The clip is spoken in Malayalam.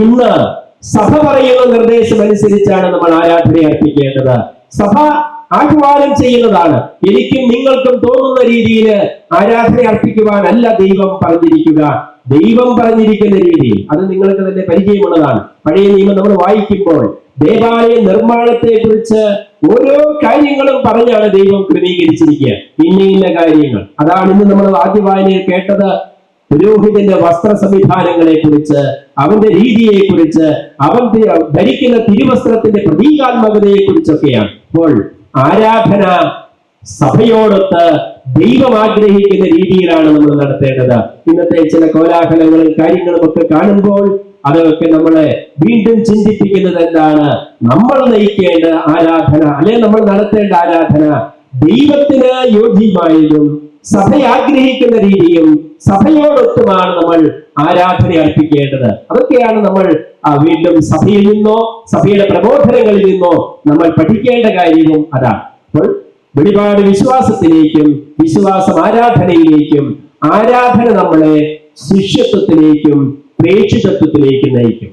ഇന്ന് സഭ പറയുന്ന നിർദ്ദേശം അനുസരിച്ചാണ് നമ്മൾ ആരാധന അർപ്പിക്കേണ്ടത്. സഭ ആഹ്വാനം ചെയ്യുന്നതാണ്. എനിക്കും നിങ്ങൾക്കും തോന്നുന്ന രീതിയിൽ ആരാധന അർപ്പിക്കുവാനല്ല ദൈവം പറഞ്ഞിരിക്കുക. ദൈവം പറഞ്ഞിരിക്കുന്ന രീതിയിൽ. അത് നിങ്ങൾക്ക് തന്നെ പരിചയമുള്ളതാണ്. പഴയ നിയമം നമ്മൾ വായിക്കുമ്പോൾ ദേവാലയ നിർമ്മാണത്തെ കുറിച്ച് ഓരോ കാര്യങ്ങളും പറഞ്ഞാണ് ദൈവം ക്രമീകരിച്ചിരിക്കുക. ഇന്ന ഇന്ന കാര്യങ്ങൾ. അതാണ് ഇന്ന് നമ്മൾ ആദ്യ വായനയിൽ കേട്ടത്. പുരോഹിതന്റെ വസ്ത്ര സംവിധാനങ്ങളെ കുറിച്ച് അവന്റെ രീതിയെ കുറിച്ച് അവൻ ധരിക്കുന്ന തിരുവസ്ത്രത്തിന്റെ പ്രതീകാത്മകതയെ കുറിച്ചൊക്കെയാണ് അപ്പോൾ ആരാധന സഭയോടൊത്ത് ദൈവം ആഗ്രഹിക്കുന്ന രീതിയിലാണ് നമ്മൾ നടത്തേണ്ടത്. ഇന്നത്തെ ചില കോലാഹലങ്ങളും കാര്യങ്ങളും ഒക്കെ കാണുമ്പോൾ അതൊക്കെ നമ്മളെ വീണ്ടും ചിന്തിപ്പിക്കുന്നത് എന്താണ്? നമ്മൾ നയിക്കേണ്ട ആരാധന അല്ലെ നമ്മൾ നടത്തേണ്ട ആരാധന ദൈവത്തിന് യോഗ്യമായതും സഭ ആഗ്രഹിക്കുന്ന രീതിയും സഭയോടൊത്തുമാണ് നമ്മൾ ആരാധന അർപ്പിക്കേണ്ടത്. അതൊക്കെയാണ് നമ്മൾ വീണ്ടും സഭയിൽ നിന്നോ സഭയുടെ പ്രബോധനങ്ങളിൽ നിന്നോ നമ്മൾ പഠിക്കേണ്ട കാര്യവും അതാണ്. അപ്പോൾ വെളിപാട് വിശ്വാസത്തിലേക്കും വിശ്വാസം ആരാധനയിലേക്കും ആരാധന നമ്മളെ ശിഷ്യത്വത്തിലേക്കും പ്രേക്ഷിതത്വത്തിലേക്കും നയിക്കും.